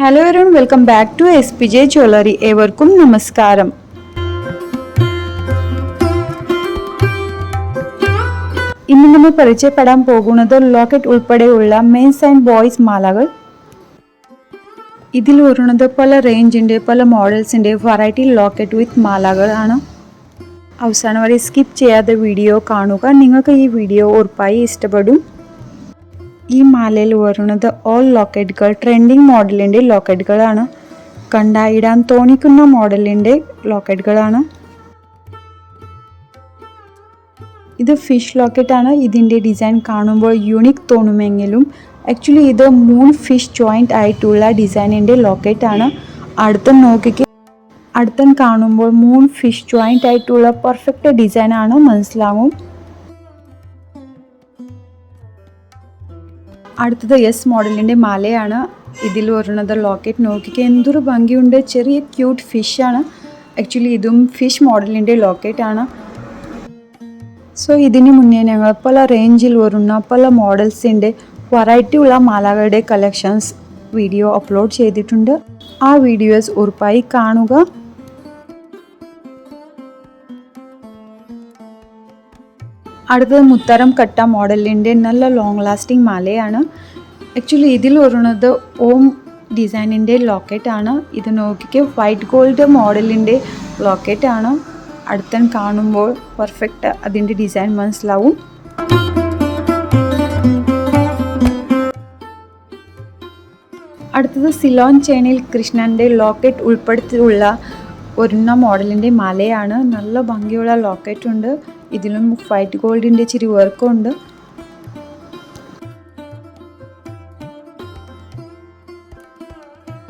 Hello everyone welcome back to S P J jewellery ഏവർക്കും നമസ്കാരം. ഇന്ന് നമ്മൾ പരിചയപ്പെടാൻ പോകുന്നത് ലോക്കറ്റ് ഉൾപ്പെടെയുള്ള മെൻസ് ആൻഡ് ബോയ്സ് മാലകൾ. ഇതിൽ വരുന്നത് പല റേഞ്ചിന്റെ പല മോഡൽസിന്റെ വെറൈറ്റി ലോക്കറ്റ് വിത്ത് മാലകൾ ആണ്. അവസാനം വരെ സ്കിപ്പ് ചെയ്യാതെ വീഡിയോ കാണുക. നിങ്ങൾക്ക് ഈ വീഡിയോ ഉറപ്പായി ഇഷ്ടപ്പെടും. ഈ മാലയിൽ വരുന്നത് ഓൾ ലോക്കറ്റുകൾ ട്രെൻഡിങ് മോഡലിന്റെ ലോക്കറ്റുകളാണ് കണ്ടായിടാൻ തോന്നിക്കുന്ന മോഡലിന്റെ ലോക്കറ്റുകളാണ് ഇത് ഫിഷ് ലോക്കറ്റാണ് ഇതിന്റെ ഡിസൈൻ കാണുമ്പോൾ യൂണിക് തോന്നുമെങ്കിലും ആക്ച്വലി ഇത് മൂന്ന് ഫിഷ് ജോയിന്റ് ആയിട്ടുള്ള ഡിസൈനിന്റെ ലോക്കറ്റാണ് അടുത്ത നോക്കിക്ക്. അടുത്തൻ കാണുമ്പോൾ മൂന്ന് ഫിഷ് ജോയിന്റ് ആയിട്ടുള്ള പെർഫെക്റ്റ് ഡിസൈനാണ് മനസ്സിലാവും. അടുത്തത് എസ് മോഡലിന്റെ മലയാണ്. ഇതിൽ വരുന്നത് ലോക്കറ്റ് നോക്കിക്ക്. എന്തൊരു ഭംഗിയുണ്ട്. ചെറിയ ക്യൂട്ട് ഫിഷാണ് ആക്ച്വലി ഇതും ഫിഷ് മോഡലിന്റെ ലോക്കറ്റാണ് സോ ഇതിന് മുന്നേ ഞങ്ങൾ പല റേഞ്ചിൽ വരുന്ന പല മോഡൽസിന്റെ വെറൈറ്റി ഉള്ള മാലകളുടെ കളക്ഷൻസ് വീഡിയോ അപ്ലോഡ് ചെയ്തിട്ടുണ്ട്. ആ വീഡിയോസ് ഉറപ്പായി കാണുക. അടുത്തത് മുത്തരം കട്ട മോഡലിന്റെ നല്ല ലോങ് ലാസ്റ്റിംഗ് മാലയാണ്. ആക്ച്വലി ഇതിൽ വരുന്നത് ഓം ഡിസൈനിന്റെ ലോക്കറ്റാണ് ഇത് നോക്കിക്ക് വൈറ്റ് ഗോൾഡ് മോഡലിന്റെ ലോക്കറ്റാണ് അടുത്തൻ കാണുമ്പോൾ പെർഫെക്റ്റ് അതിന്റെ ഡിസൈൻ മനസ്സിലാവും. അടുത്തത് സിലോൺ ചെയിനിൽ കൃഷ്ണന്റെ ലോക്കറ്റ് ഉൾപ്പെടുത്തിയുള്ള ഒരുന്ന മോഡലിന്റെ മലയാണ്. നല്ല ഭംഗിയുള്ള ലോക്കറ്റ് ഉണ്ട്. ഇതിലും വൈറ്റ് ഗോൾഡിന്റെ ഇച്ചിരി വർക്കും ഉണ്ട്.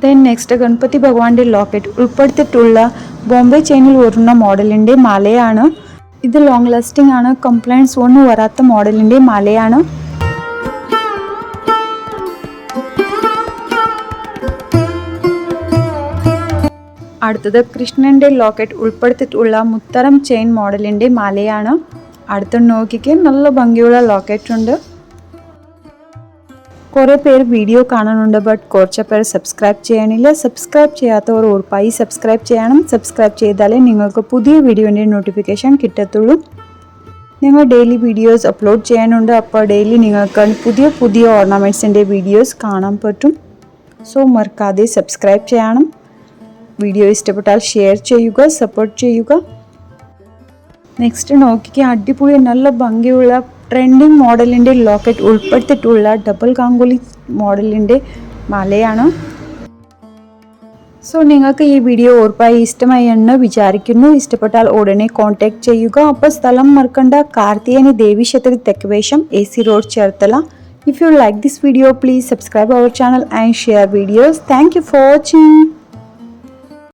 ദെൻ നെക്സ്റ്റ് ഗണപതി ഭഗവാന്റെ ലോക്കറ്റ് ഉൾപ്പെടുത്തിയിട്ടുള്ള ബോംബെ ചെയിനിൽ വരുന്ന മോഡലിന്റെ മാലയാണ്. ഇത് ലോങ് ലാസ്റ്റിംഗ് ആണ്. കംപ്ലൈൻസ് ഒന്നും വരാത്ത മോഡലിന്റെ മാലയാണ്. അടുത്തത് കൃഷ്ണന്റെ ലോക്കറ്റ് ഉൾപ്പെടുത്തിയിട്ടുള്ള മുത്തരം ചെയിൻ മോഡലിന്റെ മാലയാണ്. അടുത്ത നോക്കിക്ക് നല്ല ഭംഗിയുള്ള ലോക്കറ്റ് ഉണ്ട്. കുറേ പേര് വീഡിയോ കാണാനുണ്ട് ബട്ട് കുറച്ച് പേര് സബ്സ്ക്രൈബ് ചെയ്യാനില്ല. സബ്സ്ക്രൈബ് ചെയ്യാത്തവർ ഉറപ്പായി സബ്സ്ക്രൈബ് ചെയ്യണം. സബ്സ്ക്രൈബ് ചെയ്താലേ നിങ്ങൾക്ക് പുതിയ വീഡിയോന്റെ നോട്ടിഫിക്കേഷൻ കിട്ടത്തുള്ളൂ. ഞങ്ങൾ ഡെയിലി വീഡിയോസ് അപ്ലോഡ് ചെയ്യാനുണ്ട്. അപ്പോൾ ഡെയിലി നിങ്ങൾക്ക് പുതിയ പുതിയ ഓർണമെന്റ്സിന്റെ വീഡിയോസ് കാണാൻ പറ്റും. സോ മറക്കാതെ സബ്സ്ക്രൈബ് ചെയ്യണം. വീഡിയോ ഇഷ്ടപ്പെട്ടാൽ ഷെയർ ചെയ്യുക സപ്പോർട്ട് ചെയ്യുക. നെക്സ്റ്റ് നോക്കിക്ക് അടിപൊളി നല്ല ഭംഗിയുള്ള ട്രെൻഡിങ് മോഡലിന്റെ ലോക്കറ്റ് ഉൾപ്പെടുത്തിയിട്ടുള്ള ഡബിൾ കാങ്കുലി മോഡലിന്റെ മലയാണ്. സോ നിങ്ങൾക്ക് ഈ വീഡിയോ ഉറപ്പായി ഇഷ്ടമായി എന്ന് വിചാരിക്കുന്നു. ഇഷ്ടപ്പെട്ടാൽ ഉടനെ കോൺടാക്ട് ചെയ്യുക. അപ്പോൾ സ്ഥലം മറക്കണ്ട. കാർത്തിയാനി ദേവി ക്ഷേത്രി തെക്കുവേശം A C road Cherthala. If you like this video please subscribe our channel and share videos thank you for watching